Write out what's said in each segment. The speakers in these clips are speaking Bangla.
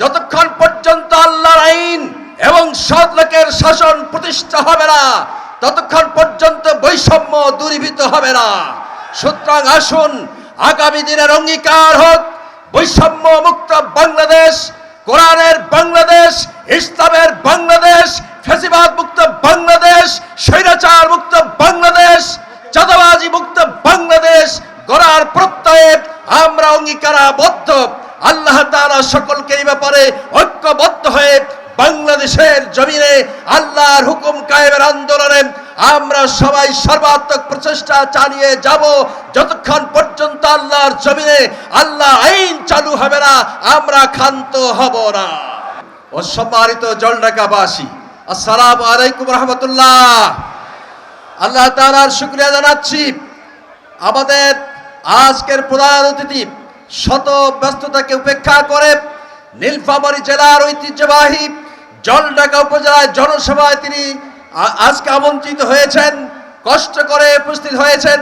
যতক্ষণ পর্যন্ত আল্লাহর আইন এবং সৎ লোকের শাসন প্রতিষ্ঠা হবে না, ততক্ষণ পর্যন্ত বৈষম্য দূরীভূত হবে না। সুতরাং আসুন, আগামী দিনের অঙ্গীকার হোক। বৈষম্য মুক্ত বাংলাদেশ, কোরআনের বাংলাদেশ, ইসলামের বাংলাদেশ, ফেসিবাদ মুক্ত বাংলাদেশ, স্বৈরাচার মুক্ত বাংলাদেশ, চাঁদাবাজি মুক্ত বাংলাদেশ, গড়ার প্রত্যয়ে, আমরা অঙ্গীকারাবদ্ধ। আল্লাহ তাআলা সকলকে এই ব্যাপারে ঐক্যবদ্ধ হয়ে বাংলাদেশের জমিনে আল্লাহর হুকুম কায়েমের আন্দোলনে আমরা সবাই সর্বাত্মক প্রচেষ্টা চালিয়ে যাব। যতক্ষণ পর্যন্ত আল্লাহর জমিনে আল্লাহ আইন চালু হবে না, আমরা ক্ষান্ত হব না। ও সম্মানিত জলঢাকাবাসী, আসসালামু আলাইকুম রহমতুল্লাহ। আল্লাহ তাআলার শুক্রিয়া জানাচ্ছি। আমাদের আজকের প্রধান অতিথি শত ব্যস্ততাকে উপেক্ষা করে নীলফামারী জেলার ঐতিহ্যবাহী জলঢাকা উপজেলায় জনসভায় তিনি আজকে আমন্ত্রিত হয়েছেন, কষ্ট করে উপস্থিত হয়েছেন।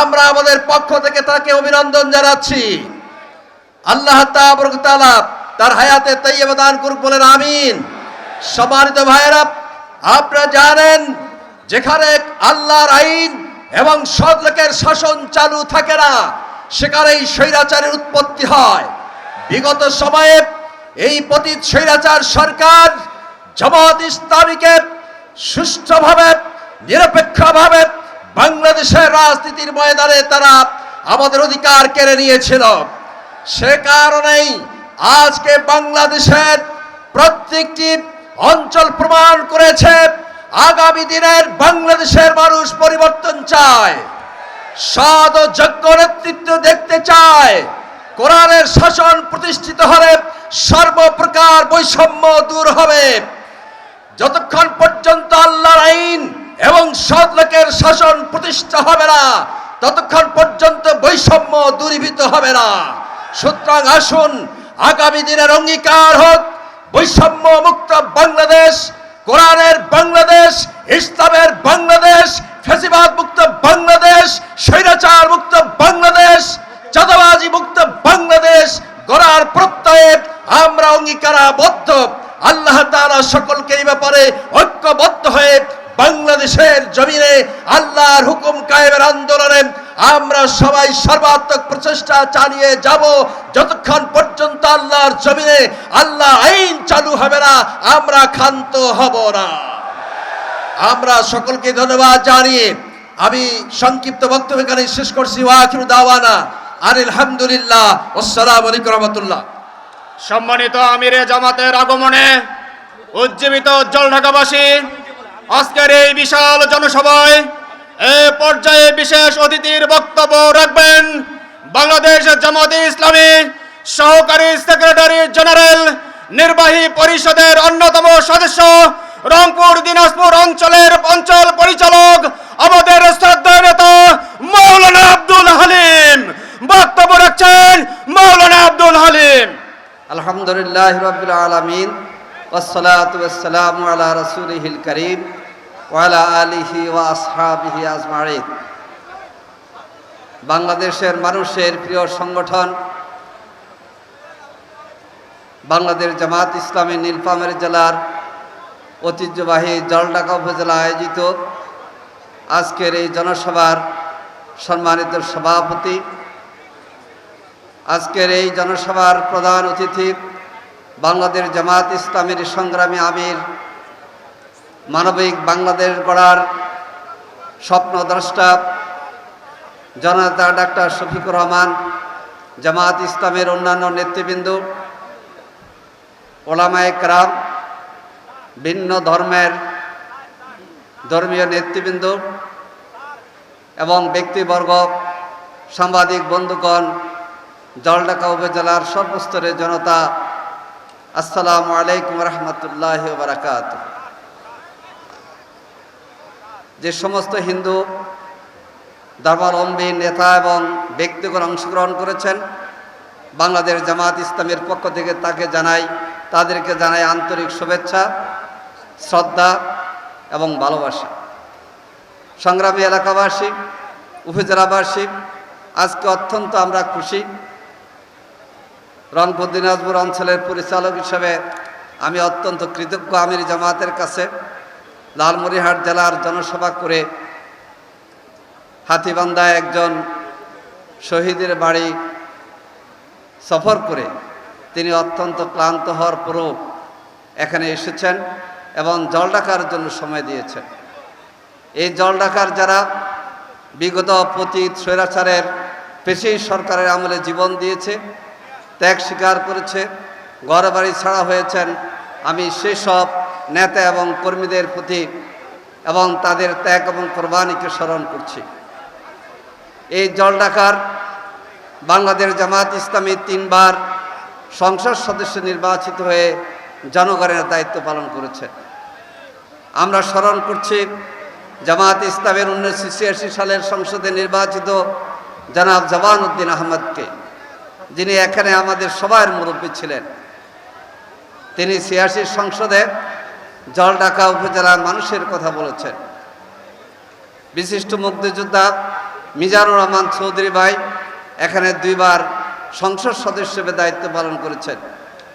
আমরা আমাদের পক্ষ থেকে তাকে অভিনন্দন জানাচ্ছি। আল্লাহ তার হায়াতে তৈয়ব দান করুক বলেন আমিন। সম্মানিত ভাইয়েরা, আপনারা জানেন, যেখানে আল্লাহর আইন এবং সৎ লোকের শাসন চালু থাকে না। সেখানেই স্বৈরাচারের উৎপত্তি হয়। বিগত সময়ে এই পতিত স্বৈরাচার সরকার জামাত ইসলামীকে সুষ্ঠুভাবে, নিরপেক্ষভাবে বাংলাদেশের রাজনীতির ময়দানে তারা আমাদের অধিকার কেড়ে নিয়েছিল। সে কারণেই আজকে বাংলাদেশের প্রত্যেকটি অঞ্চল প্রমাণ করেছে, আগামী দিনের বাংলাদেশের মানুষ পরিবর্তন চায়। সদ ও যোগ্য নেতৃত্ব দেখতে চায়। কোরআনের শাসন প্রতিষ্ঠিত হলে সর্বপ্রকার বৈষম্য দূর হবে। যতক্ষণ পর্যন্ত আল্লাহর আইন এবং সৎ লোকের শাসন প্রতিষ্ঠা হবে না, ততক্ষণ পর্যন্ত বৈষম্য দূরীভূত হবে না। সুতরাং আসুন, আগামী দিনের অঙ্গীকার হোক। বৈষম্য মুক্ত বাংলাদেশ, কোরআনের বাংলাদেশ, ইসলামের বাংলাদেশ ফেসিবাদ মুক্ত বাংলাদেশ স্বৈরাচার মুক্ত বাংলাদেশ চাঁদাবাজি মুক্ত বাংলাদেশ, গড়ার প্রত্যয়ে আমরা অঙ্গীকারাবদ্ধ। আল্লাহ তাআলা সকলকে এই ব্যাপারে ঐক্যবদ্ধ হয়ে বাংলাদেশের জমিনে আল্লাহর হুকুম কায়েমের আন্দোলনে আমরা সবাই সর্বাত্মক প্রচেষ্টা চালিয়ে যাব। যতক্ষণ পর্যন্ত আল্লাহর জমিনে আল্লাহ আইন চালু হবে না, আমরা ক্ষান্ত হব না। আমরা সকলকে ধন্যবাদ জানিয়ে আমি সংক্ষিপ্ত বক্তব্য এখানে শেষ করছি। ওয়াখিরু দাওয়ানা আর আলহামদুলিল্লাহ আসসালামু আলাইকুম রহমতুল্লাহ। সম্মানিত আমিরে জামাতের আগমনে উজ্জীবিত উজ্জ্বল ঢাকাবাসী, আজকের এই বিশাল জনসভায় এ পর্যায়ে বিশেষ অতিথির বক্তব্য রাখবেন বাংলাদেশ জামাতে ইসলামী সহকারী সেক্রেটারি জেনারেল নির্বাহী পরিষদের অন্যতম সদস্য রংপুর, দিনাজপুর অঞ্চলের অঞ্চল পরিচালক, আমাদের শ্রদ্ধেয় নেতা মৌলানা আব্দুল হালিম। বক্তব্য রাখছেন মৌলানা আব্দুল হালিম। আলহামদুলিল্লাহ রবিল আলমিন ওসলাত ওসালাম আলা রসুলহিল করিম ওয়ালা আলিহি আজমাইন। বাংলাদেশের মানুষের প্রিয় সংগঠন, বাংলাদেশ জামাত ইসলামী নীলফামের জেলার ঐতিহ্যবাহী জলঢাকা উপজেলা আয়োজিত আজকের এই জনসভার সম্মানিত সভাপতি। আজকের এই জনসভার প্রধান অতিথি বাংলাদেশ জামাত ইসলামের সংগ্রামী আমির, মানবিক বাংলাদেশ গড়ার স্বপ্নদ্রষ্টা জনতা ডাক্তার শফিকুর রহমান, জামাত ইসলামের অন্যান্য নেতৃবৃন্দ, ওলামায়ে ক্রাম ভিন্ন ধর্মের ধর্মীয় নেতৃবৃন্দ এবং ব্যক্তিবর্গ, সাংবাদিক, বন্ধুগণ জলডাকা উপজেলার সর্বস্তরের জনতা, আসসালামু আলাইকুম রহমতুল্লাহ বারাকাত যে সমস্ত হিন্দু ধর্মাবলম্বী নেতা এবং ব্যক্তিগণ অংশগ্রহণ করেছেন, বাংলাদেশ জামাত ইসলামের পক্ষ থেকে তাকে জানাই, তাদেরকে জানাই আন্তরিক শুভেচ্ছা। শ্রদ্ধা এবং ভালোবাসা। সংগ্রামী এলাকাবাসী, উপজেলাবাসী, আজকে অত্যন্ত আমরা খুশি। রংপুর, দিনাজপুর অঞ্চলের পরিচালক হিসেবে আমি অত্যন্ত কৃতজ্ঞ আমির জামাতের কাছে। লালমনিরহাট জেলার জনসভা করে হাতিবান্ধায় একজন শহীদের বাড়ি সফর করে তিনি অত্যন্ত ক্লান্ত হওয়ার পরও এখানে এসেছেন। এবং জল ডাকার জন্য সময় দিয়েছেন। এই জল ডাকার যারা বিগত পতীত স্বৈরাচারের পেশি সরকারের আমলে জীবন দিয়েছে, ত্যাগ স্বীকার করেছে ঘর বাড়ি ছাড়া হয়েছেন, আমি সেসব নেতা এবং কর্মীদের প্রতি এবং তাদের ত্যাগ এবং কোরবানিকে স্মরণ করছি। এই জল ডাকার বাংলাদেশ জামাত ইসলামী তিনবার সংসদ সদস্য নির্বাচিত হয়ে জনগণের দায়িত্ব পালন করেছে। আমরা স্মরণ করছি জামাত ইসলামের উনিশশো ছিয়াশি সালের সংসদে নির্বাচিত জনাব জবান উদ্দিন আহমদকে, যিনি এখানে আমাদের সবার মুরব্বী ছিলেন। তিনি ছিয়াশির সংসদে জলঢাকা উপজেলার মানুষের কথা বলেছেন। বিশিষ্ট মুক্তিযোদ্ধা মিজানুর রহমান চৌধুরী ভাই এখানে দুইবার সংসদ সদস্য হিসেবে দায়িত্ব পালন করেছেন,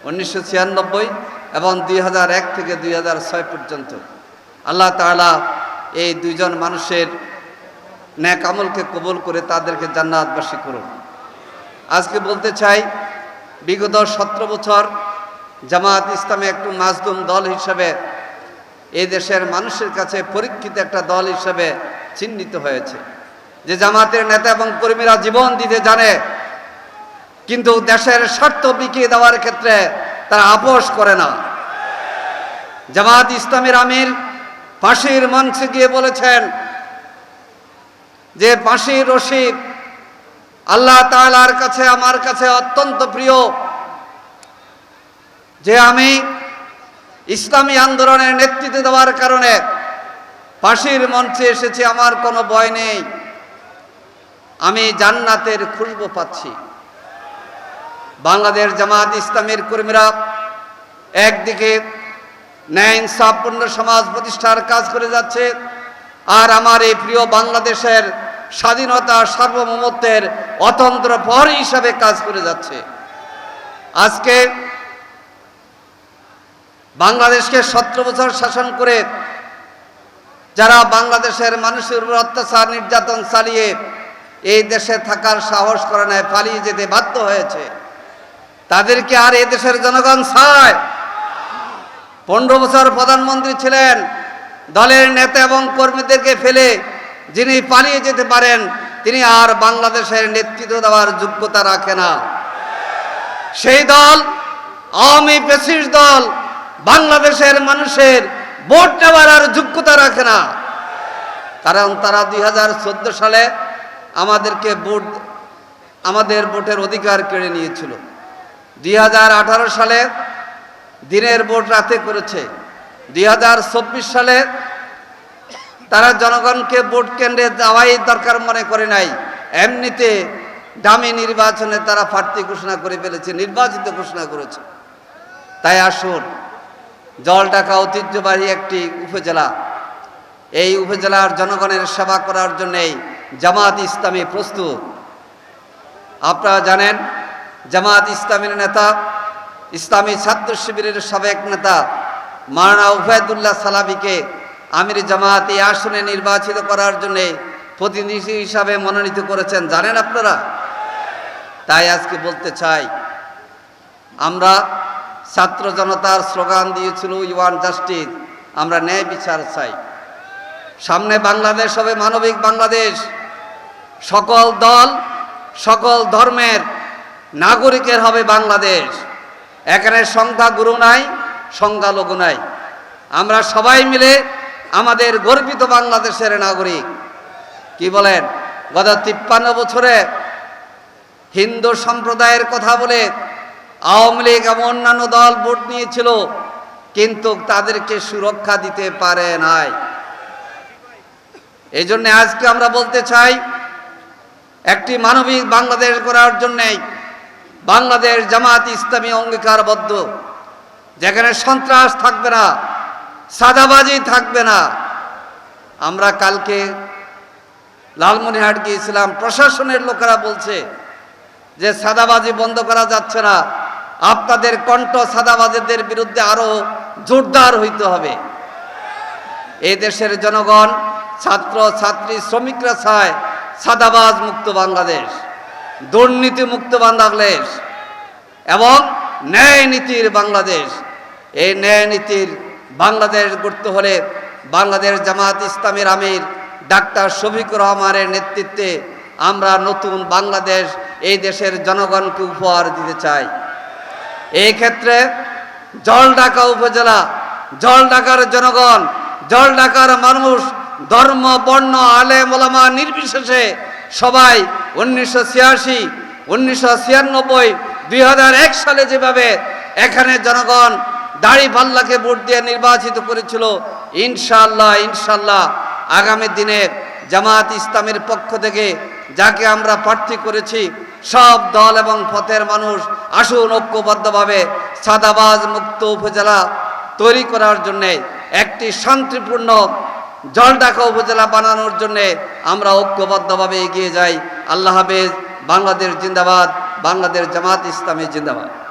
উনিশশো ছিয়ানব্বই এবং দুই থেকে দুই পর্যন্ত। আল্লাহ তাআলা এই দুইজন মানুষের ন্যাক আমলকে কবুল করে তাদেরকে জান্নাতবাসী করুন। আজকে বলতে চাই, বিগত সতেরো বছর জামাত ইসলামে একটু মাজদুম দল হিসাবে এই দেশের মানুষের কাছে পরীক্ষিত একটা দল হিসাবে চিহ্নিত হয়েছে। যে জামাতের নেতা এবং কর্মীরা জীবন দিতে জানে, কিন্তু দেশের স্বার্থ বিকিয়ে দেওয়ার ক্ষেত্রে তারা আপোষ করে না। জামাত ইসলামের আমির ফাঁসির মঞ্চে গিয়ে বলেছেন যে ফাঁসির রশিদ আল্লাহ তাআলার কাছে, আমার কাছে অত্যন্ত প্রিয়। যে আমি ইসলামী আন্দোলনের নেতৃত্ব দেওয়ার কারণে ফাঁসির মঞ্চে এসেছি, আমার কোনো ভয় নেই। আমি জান্নাতের খুশবু পাচ্ছি। বাংলাদেশ জামাত ইসলামের কর্মীরা একদিকে ন্যায় ইনসাফপূর্ণ সমাজ প্রতিষ্ঠার কাজ করে যাচ্ছে। আর আমার এই প্রিয় বাংলাদেশের স্বাধীনতা সার্বভৌমত্বের অতন্ত্র পর হিসাবে কাজ করে যাচ্ছে। আজকে বাংলাদেশকে সতেরো বছর শাসন করে যারা বাংলাদেশের মানুষের উপর অত্যাচার, নির্যাতন চালিয়ে এই দেশে থাকার সাহস করে নেয় পালিয়ে যেতে বাধ্য হয়েছে। তাদেরকে আর এ দেশের জনগণ চায় পনেরো বছর প্রধানমন্ত্রী ছিলেন, দলের নেতা এবং কর্মীদেরকে ফেলে যিনি পালিয়ে যেতে পারেন, তিনি আর বাংলাদেশের নেতৃত্ব দেওয়ার যোগ্যতা রাখে না। সেই দল, আওয়ামী পেশিস দল, বাংলাদেশের মানুষের ভোট নেওয়ার আর যোগ্যতা রাখে না। কারণ তারা দুই হাজার চোদ্দ সালে আমাদেরকে ভোট, আমাদের ভোটের অধিকার কেড়ে নিয়েছিল। দুই হাজার আঠারো সালে দিনের ভোট রাতে করেছে। দুই সালে তারা জনগণকে ভোট কেন্দ্রে যাওয়াই দরকার মনে করে নাই। এমনিতে দামি নির্বাচনে তারা প্রার্থী ঘোষণা করে ফেলেছে, নির্বাচিত ঘোষণা করেছে। তাই আসুন, জলঢাকা ঐতিহ্যবাহী একটি উপজেলা। এই উপজেলার জনগণের সেবা করার জন্যেই জামাত ইসলামী প্রস্তুত। আপনারা জানেন, জামাত ইসলামের নেতা ইসলামী ছাত্র শিবিরের সাবেক নেতা মারানা উফায়দুল্লাহ সালাবিকে আমির জামাত আসনে নির্বাচিত করার জন্য প্রতিনিধি হিসাবে মনোনীত করেছেন। জানেন আপনারা? তাই আজকে বলতে চাই, আমরা ছাত্র জনতার স্লোগান দিয়েছিল ইউয়ান জাস্টিস, আমরা ন্যায় বিচার চাই। সামনে বাংলাদেশ হবে মানবিক বাংলাদেশ। সকল দল, সকল ধর্মের নাগরিকের হবে বাংলাদেশ। এখানে সংখ্যাগুরু নাই সংখ্যালঘু নাই। আমরা সবাই মিলে আমাদের গর্বিত বাংলাদেশের নাগরিক। কি বলেন? গত তিপ্পান্ন বছরে হিন্দু সম্প্রদায়ের কথা বলে আওয়ামী লীগ এবং অন্যান্য দল ভোট নিয়েছিল, কিন্তু তাদেরকে সুরক্ষা দিতে পারে নাই। এই জন্য আজকে আমরা বলতে চাই, একটি মানবিক বাংলাদেশ করার জন্যেই বাংলাদেশ জামাত ইসলামী অঙ্গীকারবদ্ধ। যেখানে সন্ত্রাস থাকবে না, সাদাবাজি থাকবে না। আমরা কালকে লালমনিহাট গিয়েছিলাম, প্রশাসনের লোকেরা বলছে যে সাদাবাজি বন্ধ করা যাচ্ছে না। আপনাদের কণ্ঠ সাদাবাজীদের বিরুদ্ধে আরও জোরদার হইতে হবে। এই দেশের জনগণ, ছাত্র, ছাত্রী, শ্রমিকরা চায় সাদাবাজ মুক্ত বাংলাদেশ। দুর্নীতি মুক্ত বাংলাদেশ এবং ন্যায় নীতির বাংলাদেশ। এই ন্যায় নীতির বাংলাদেশ গড়তে হলে বাংলাদেশ জামাত ইসলামের আমির ডাক্তার শফিকুর রহমানের নেতৃত্বে আমরা নতুন বাংলাদেশ এই দেশের জনগণকে উপহার দিতে চাই। এই ক্ষেত্রে জলঢাকা উপজেলা জলঢাকার জনগণ জলঢাকার মানুষ, ধর্ম, বর্ণ আলে মোলামা নির্বিশেষে সবাই উনিশশো ছিয়াশি, উনিশশো ছিয়ানব্বই, দুই সালে যেভাবে এখানে জনগণ দাড়ি পাল্লাকে ভোট দিয়ে নির্বাচিত করেছিল ইনশাল্লাহ ইনশাল্লাহ আগামী দিনে জামাত ইসলামের পক্ষ থেকে যাকে আমরা প্রার্থী করেছি, সব দল এবং পথের মানুষ আসুন ঐক্যবদ্ধভাবে সাদাবাজ মুক্ত উপজেলা তৈরি করার জন্যে একটি শান্তিপূর্ণ জলঢাকা উপজেলা বানানোর জন্য আমরা ঐক্যবদ্ধভাবে এগিয়ে যাই। আল্লাহ হাফেজ, বাংলাদেশ জিন্দাবাদ, বাংলাদেশ জামাত ইসলামী জিন্দাবাদ।